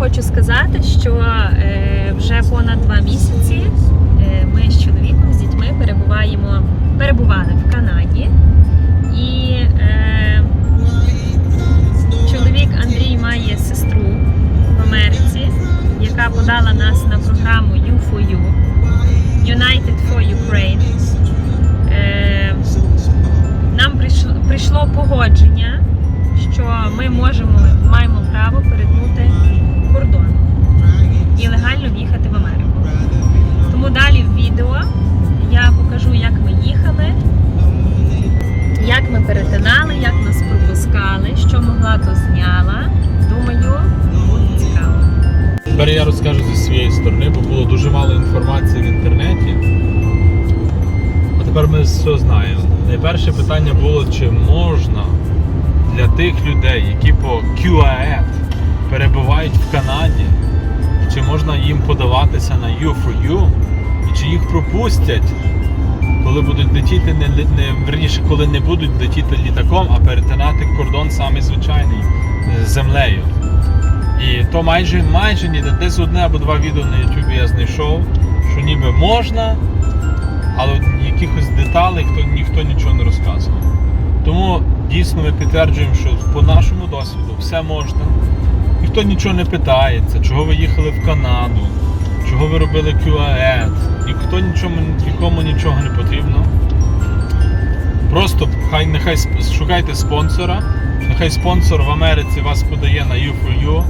хочу сказати, що е, вже понад два місяці е, ми з чоловіком, з дітьми перебуваємо, перебували в Канаді. І е, чоловік Андрій має сестру в Америці, яка подала нас на програму U4U United for Ukraine. Нам прийшло погодження, що ми можемо, QAED перебувають в Канаді, чи можна їм подаватися на U4U, і чи їх пропустять, коли будуть летіти, не, не верніше, коли не будуть летіти літаком, а перетинати кордон саме звичайний з землею. І то майже майже ніде десь одне або два відео на Ютубі я знайшов, що ніби можна, але якихось деталей хто, ніхто нічого не розказував. Тому дійсно ми підтверджуємо, що по нашому досвіду все можна. Ніхто нічого не питається, чого ви їхали в Канаду, чого ви робили QAED. Ніхто нічому, нікому нічого не потрібно. Просто хай нехай шукайте спонсора. Нехай спонсор в Америці вас подає на U4U.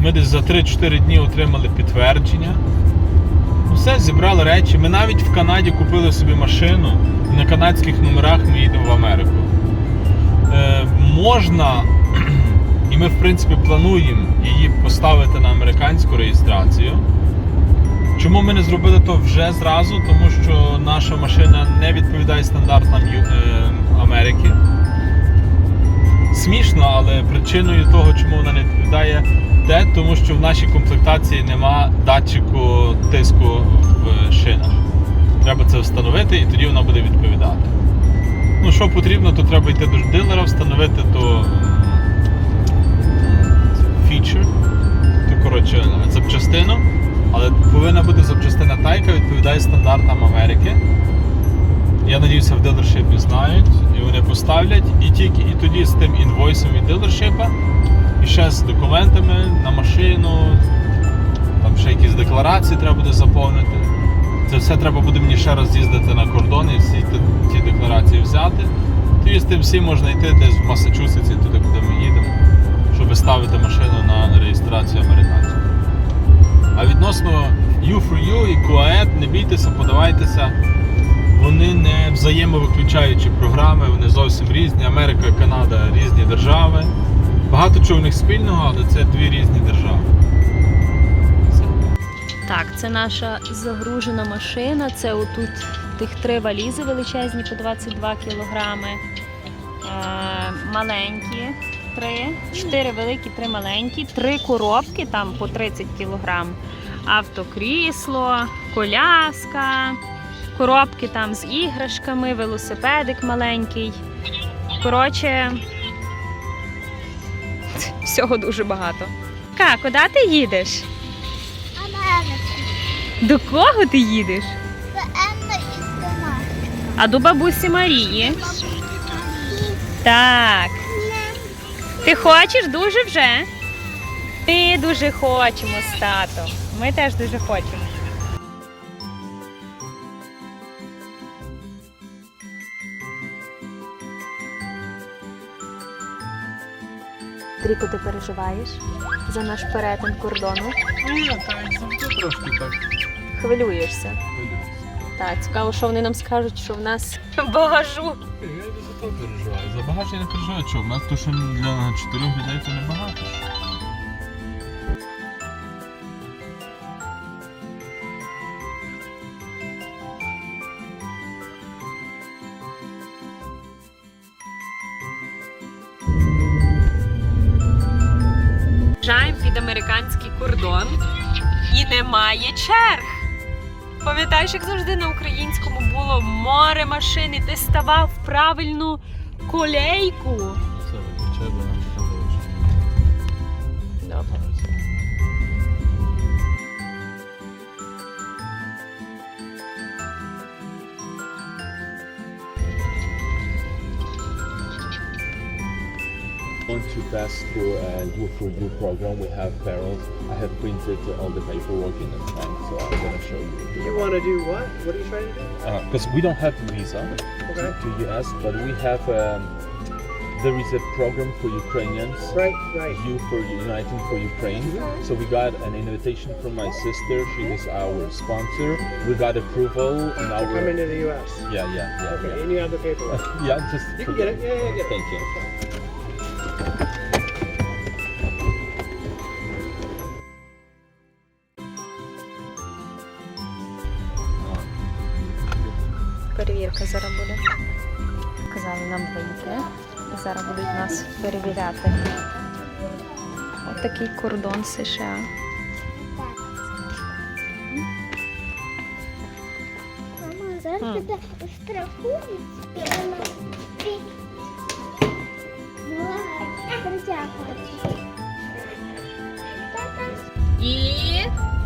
Ми десь за 3-4 дні отримали підтвердження. Ну, Все, зібрали речі. Ми навіть в Канаді купили собі машину. і На канадських номерах ми їдемо в Америку. Е, можна, і ми в принципі плануємо її поставити на американську реєстрацію. Чому ми не зробили то вже зразу? Тому що наша машина не відповідає стандартам е, Америки. Смішно, але причиною того, чому вона не відповідає, те, тому що в нашій комплектації нема датчику тиску в шинах. Треба це встановити і тоді вона буде відповідати. Ну, що потрібно, то треба йти до дилера, встановити то фічер, ту коротше запчастину. Але повинна бути запчастина та, яка відповідає стандартам Америки. Я надіюся, в дилершипі знають, і вони поставлять, і тільки і тоді з тим інвойсом від дилершипа, і ще з документами на машину, там ще якісь декларації треба буде заповнити. Це все треба буде мені ще раз з'їздити на кордон і всі ті, декларації взяти. Тоді з тим всім можна йти десь в Масачусетсі, туди, куди ми їдемо, щоб ставити машину на реєстрацію американську. А відносно U4U і QAED, не бійтеся, подавайтеся. Вони не взаємовиключаючі програми, вони зовсім різні. Америка і Канада різні держави. Багато чого в них спільного, але це дві різні держави. Так, це наша загружена машина. Це отут тих три валізи величезні по 22 кілограми. Е, маленькі три, чотири великі, три маленькі, три коробки там по 30 кілограм. Автокрісло, коляска, коробки там з іграшками, велосипедик маленький. Коротше, всього дуже багато. Ка, куди ти їдеш? До кого ти їдеш? Це Емма із дома. А до бабусі Марії. Так. Ти хочеш дуже вже? Ми дуже хочемо з татом. Ми теж дуже хочемо. Тріко, ти переживаєш за наш перетин кордону? Ні, так завжди трошки так. Хвилюєшся. Так, цікаво, що вони нам скажуть, що в нас багажу. Я не за то переживаю. За багаж я не переживаю, що в нас то, що для чотирьох людей це небагато. Приїжджаємо під американський кордон і немає черг. Пам'ятаєш, як завжди на українському було море машин, і ти ставав в правильну колейку. Це to uh, pass through a youth review program. We have parents. I have printed all the paperwork in advance, so I'm gonna show you. You want to do what? What are you trying to do? Because uh, we don't have visa okay. to US, but we have. Um, there is a program for Ukrainians. Right, right. You for Uniting for Ukraine. So we got an invitation from my sister. She is our sponsor. We got approval ah, on our. Come into the U.S. Yeah, yeah, yeah. Okay, yeah. and you have the paperwork. yeah, just. You can get it. Yeah, yeah, yeah. Thank you. Нам вийти. І зараз будуть нас перевіряти. Ось такий кордон США. Мама, зараз тебе. Тата. І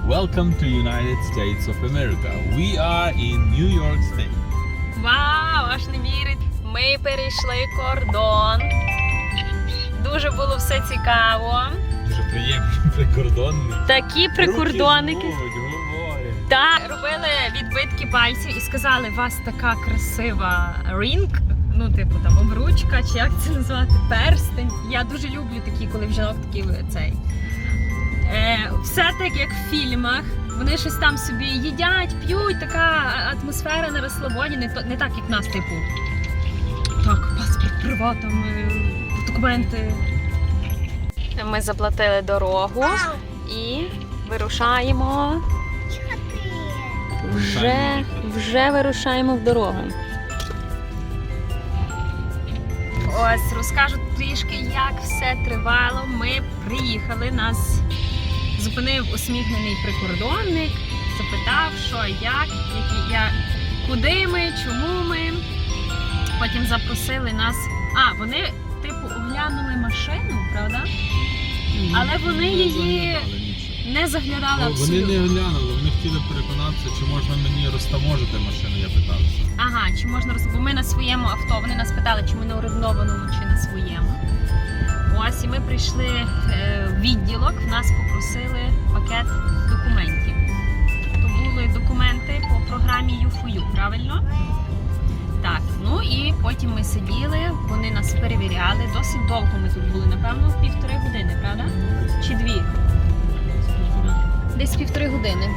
Welcome to United States of America. We are in New York State. Вау, аж не вірить. Ми перейшли кордон. Дуже було все цікаво. Дуже приємні прикордонні. Такі прикордонники. Так, робили відбитки пальців і сказали, у вас така красива рінг. Ну, типу там обручка, чи як це назвати, перстень. Я дуже люблю такі, коли в жінок такі цей. Е, все так, як в фільмах. Вони щось там собі їдять, п'ють, така атмосфера на розслабоні, не, не так, як в нас, типу. Так, паспорт, права, там, документи. Ми заплатили дорогу і вирушаємо. Вже, вже вирушаємо в дорогу. Ось розкажу трішки, як все тривало. Ми приїхали, нас зупинив усміхнений прикордонник, запитав, що як, які я, куди ми, чому ми. Потім запросили нас. А, вони, типу, оглянули машину, правда? Але вони її не заглядали Вони абсолютно. не глянули, вони хотіли переконатися, чи можна мені розтаможити машину, я питався. Ага, чи можна роз... Бо ми на своєму авто. Вони нас питали, чи ми на орендованому, чи на своєму. Ось і ми прийшли е, в відділок, в нас попросили пакет документів. То були документи по програмі U4U, правильно? Потім ми сиділи, вони нас перевіряли. Досить довго ми тут були, напевно, півтори години, правда? Чи дві? Десь півтори години.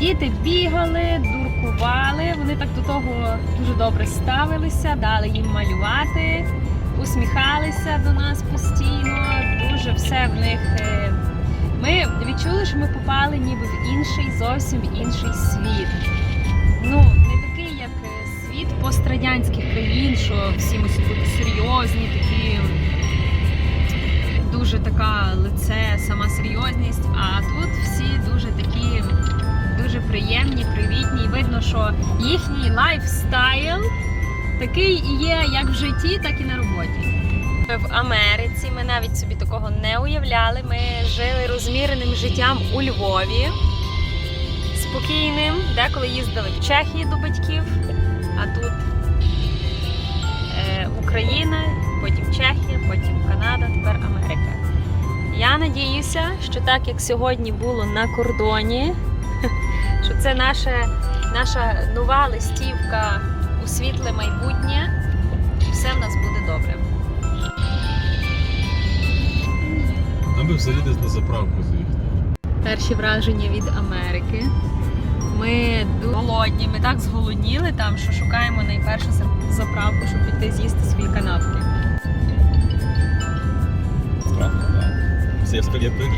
Діти бігали, дуркували. Вони так до того дуже добре ставилися, дали їм малювати, усміхалися до нас постійно. Дуже все в них. е, Ми відчули, що ми попали ніби в інший, зовсім інший світ. Ну, пострадянських країн, що всі мусять бути серйозні, такі дуже така лице, сама серйозність. А тут всі дуже такі дуже приємні, привітні. І видно, що їхній лайфстайл такий і є як в житті, так і на роботі. В Америці ми навіть собі такого не уявляли. Ми жили розміреним життям у Львові, спокійним, деколи їздили в Чехії до батьків, Україна, потім Чехія, потім Канада, тепер Америка. Я надіюся, що так як сьогодні було на кордоні, що це наша, наша нова листівка у світле майбутнє, і все в нас буде добре. Нам би взагалі десь на заправку заїхати. Перші враження від Америки. Ми голодні, ми так зголодніли там, що шукаємо найпершу заправку, щоб піти з'їсти свої канапки. Правда, так. Всі спагетти.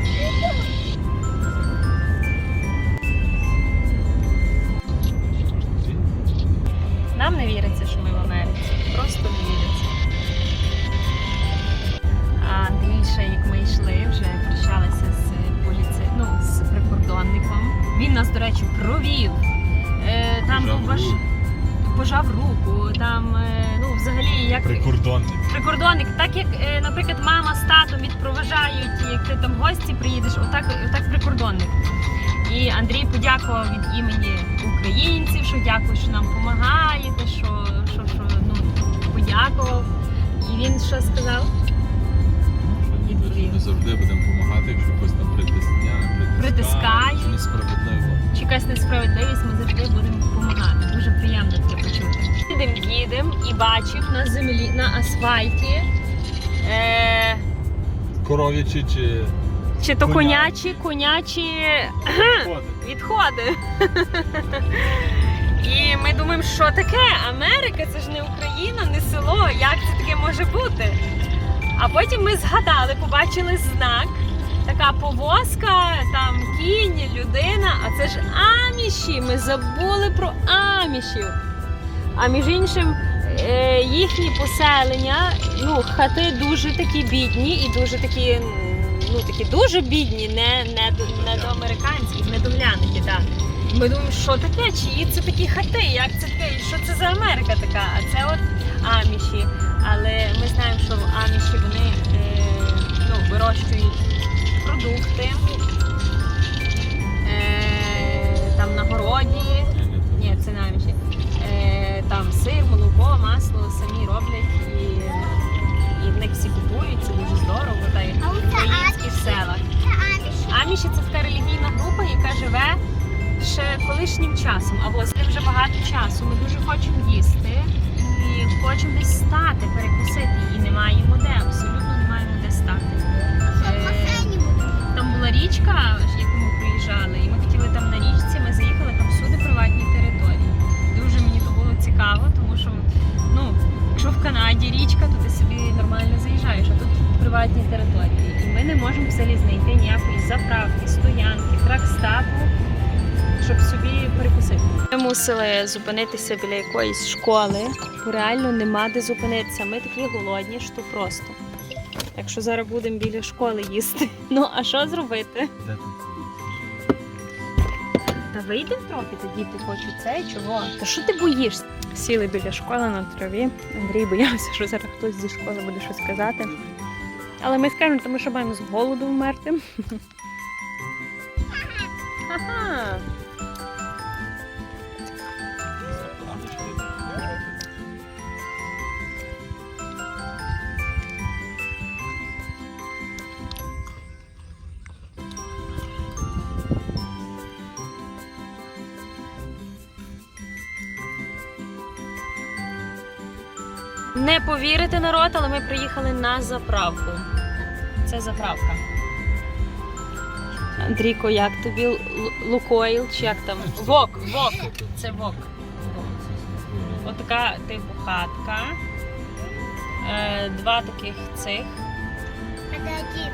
Нам не віриться, що ми в Америці. Просто не віриться. А Андрій ще, як ми йшли, вже прощалися прикордонником. Він нас, до речі, провів. Е, там Пожав був ваш... руку. пожав руку. Там, е, ну, взагалі, як Прикордонник. прикордонник, так як, е, наприклад, мама з татом відпроважають, як ти там в гості приїдеш, отак, отак прикордонник. І Андрій подякував від імені українців, що дякую, що нам допомагаєте, що, що, що ну, подякував. І він що сказав? Розповів. Ми завжди будемо допомагати, якщо хтось там Притискає. чи несправедливо. Чи якась несправедливість, ми завжди будемо допомагати. Дуже приємно таке почути. Їдемо, їдемо і бачив на землі, на асфальті. Е, Коров'ячі чи чи то конячі, конячі відходи. І ми думаємо, що таке? Америка, це ж не Україна, не село. Як це таке може бути? А потім ми згадали, побачили знак, така повозка, там кінь, людина, а це ж аміші. Ми забули про амішів. А між іншим, е, їхні поселення, ну, хати дуже такі бідні і дуже такі, ну такі дуже бідні, не, не, до- не до американських, не доглянуті, так. Ми думаємо, що таке, чиї це такі хати, як це таке, що це за Америка така? А це от аміші. Але ми знаємо, що в аміші вони е, ну, вирощують продукти е, там на городі. Ні, це наміші. Е, там сир, молоко, масло самі роблять і, і в них всі купують, це дуже здорово, та й в українських селах. Аміші. Аміші це така релігійна група, яка живе ще колишнім часом, або з ним вже багато часу. Ми дуже хочемо їсти і хочемо десь стати, перекусити, і не маємо де, території. І ми не можемо взагалі знайти ніякої заправки, стоянки, тракстапу, щоб собі перекусити. Ми мусили зупинитися біля якоїсь школи, бо реально нема де зупинитися. Ми такі голодні, що просто. Якщо зараз будемо біля школи їсти. Ну а що зробити? Та вийдемо трохи, тоді ти хочеш це чого? Та що ти боїшся? Сіли біля школи на траві. Андрій боявся, що зараз хтось зі школи буде щось казати. Але ми скажемо, тому що маємо з голоду вмерти. Ага. Не повірите народ, але ми приїхали на заправку. Це заправка. Андрійко, як тобі Лукойл чи як там? Вок, вок. Це вок. Отака типу хатка. Е, два таких цих. Подожди.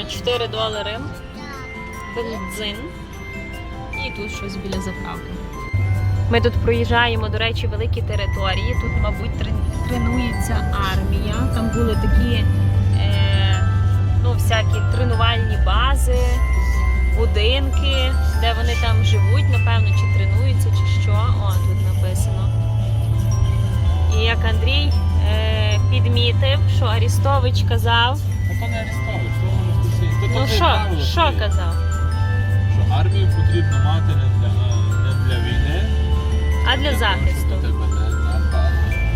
Е, 4 долари. Бензин. І тут щось біля заправки. Ми тут проїжджаємо, до речі, великі території. Тут, мабуть, тренується армія. Там були такі е, ну, всякі тренувальні бази, будинки, де вони там живуть, напевно, чи тренуються, чи що. О, тут написано. І як Андрій е, підмітив, що Арістович казав. А то не Арестович, то. То Ну що, що казав? Що армію потрібно для захисту.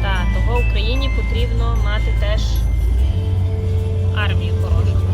Так, того Україні потрібно мати теж армію хорошу.